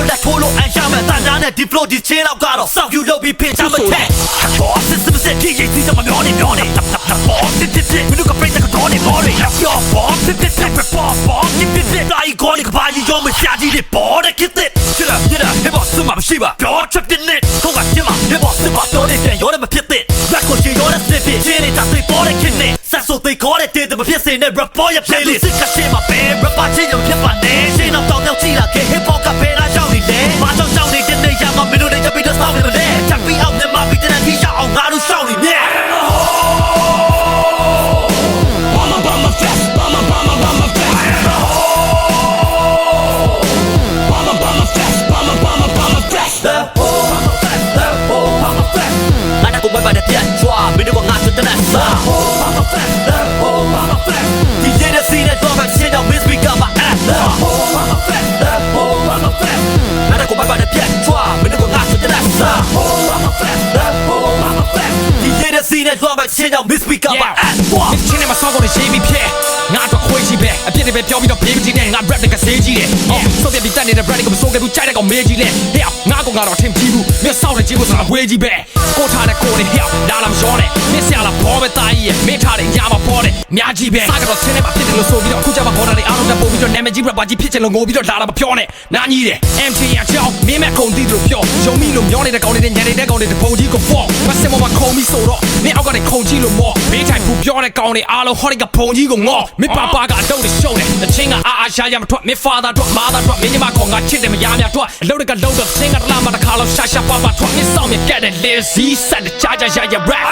င်ကြမတဲ့ခွေးချိုးလက်ထိုးလို့အန်ရမယ်တန်ကြားနဲ့ဒီ flow ဒီချင်းလောက်ကတော့စောက်ယူလုပ်ပြီးဖင်ချမတဲ့ဘောစစ်စစ်စစ်ဒီရေးစီစမမျောနေမျောနေဘောစစ်စစ်စစ်မင်းတို့ကပြိတ္တကတော့နေဘောနေရောဘောစစ်စစ်စစ်ဘောဘောစစ်စစ်စစ်တိုင်းကိုနေကပါကြီးရောမရှာကြီးတွေဘောတဲ့ကိတဲ့ချစ်လာမြစ်လာဟဲ့ဘောစမမရှိပါပြောချက်တဲ့နဲ့တော့ကကျမဟဲ့ဘောစမတော်နေတဲ့ရောလည်းမဖြစ်တဲ့လက်ကိုချီရောလည်းစစ်ဖြစ်ချင်းနေတာသိပေါ်တဲ့ကိနဲ့ဆက်ဆိုသိခေါ်တဲ့တဲ့မဖြစ်စေနဲ့ rap ပေါ်ရ playlist စစ်ကရှင်းမှာပဲ rap ပါချင်းရောဖြစ်ပါနဲ့ရှင်းတော့တောင်းတောင်းကြည့်လာခဲ့ hip hop ကပဲလားကြောက် 不会败的天窗，明天我拿出的蓝色。I'm a fan, love I'm a fan。你也得 see that 装满鲜肉，miss me got my ass love home, I'm a fan, love home, I'm a fan。拿着我白白的天窗，明天我拿出的蓝色。I'm a fan, love home, I'm a fan。你也得 see that 装满鲜肉，miss me got my ass。今天把所有的 Jimmy 骗，拿着灰。 ပြီးဖြစ်ငါတော့ခွေးကြီးပဲအပြစ်တွေပဲပြောပြီးတော့ဘေးကြီးနဲ့ငါ rap တကစေးကြီးတယ်အော်ဆိုပြပြီးတက်နေတဲ့ rap တွေကမစိုးခဲ့ဘူးကြိုက်တဲ့ကောင်မေးကြီးလဲဟဲ့ငါကောင်ကတော့ထင်ကြည့်ဘူးမင်းဆောက်တဲ့ကြီးကိုဆိုတာဝေးကြီးပဲကိုထားတဲ့ကိုနေဟဲ့ဒါလာမရောနဲ့မင်းဆရာလာဘောပဲတာကြီးရဲ့မင်းထားတဲ့ညာမပေါ်တဲ့များကြီးပဲစားကတော့ချင်းနဲ့မဖြစ်တယ်လို့ဆိုပြီးတော့အခုကျမှဘော်ဒါတွေအားလုံးတက်ပို့ပြီးတော့နာမည်ကြီး rapper ကြီးဖြစ်ချင်လို့ငိုပြီးတော့လာတာမပြောနဲ့နားကြီးတယ် MT ရချောင်းမင်းမဲ့ခုံတီးလို့ပြောယုံမိလို့မျောနေတဲ့ကောင်တွေညနေတဲ့ကောင်တွေတပုံကြီးကိုဖော့မစင်မမခုံပြီးဆိုတော့မင်းအောက်ကနေခုံကြီးလို့မော့ဘေးထိုင်ဘူးပြောတဲ့ကောင်တွေအားလုံးဟောဒီကဖုံကြီးကိုငေါ့မင်းပါပါကအတော့တွေရှုံးတယ်တချင်းကအာအာရှာရမထွက်မင်း father ထွက် mother ထွက်မင်းညီမကောင်ကချစ်တယ်မရမြထွက်အလုပ်တွေကလုံးတော့စင်ကတလားမတခါလောက်ရှာရှာပါပါထွက်မင်းဆောင်မြကက်တဲ့ lazy ဆက်တဲ့ချာချာရရ rap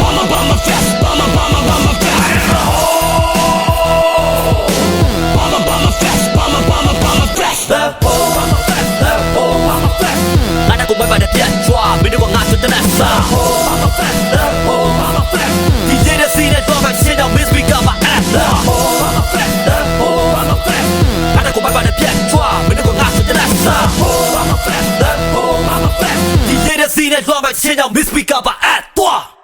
Bama bama fest, bama bama bama fest. Bama bama fest, bama bama bama fest. the whole mama fest the whole mama fest ငါတို့ကိုမပါတဲ့ပြတ်ချွာမင်းတို့ကငါချွတ်တဲ့စာ whole mama fest Whole mama fest the whole mama fest ဒီရဲ့တဲ့စီးတဲ့တော့မှရှင်းတော့ miss we got my ass တော့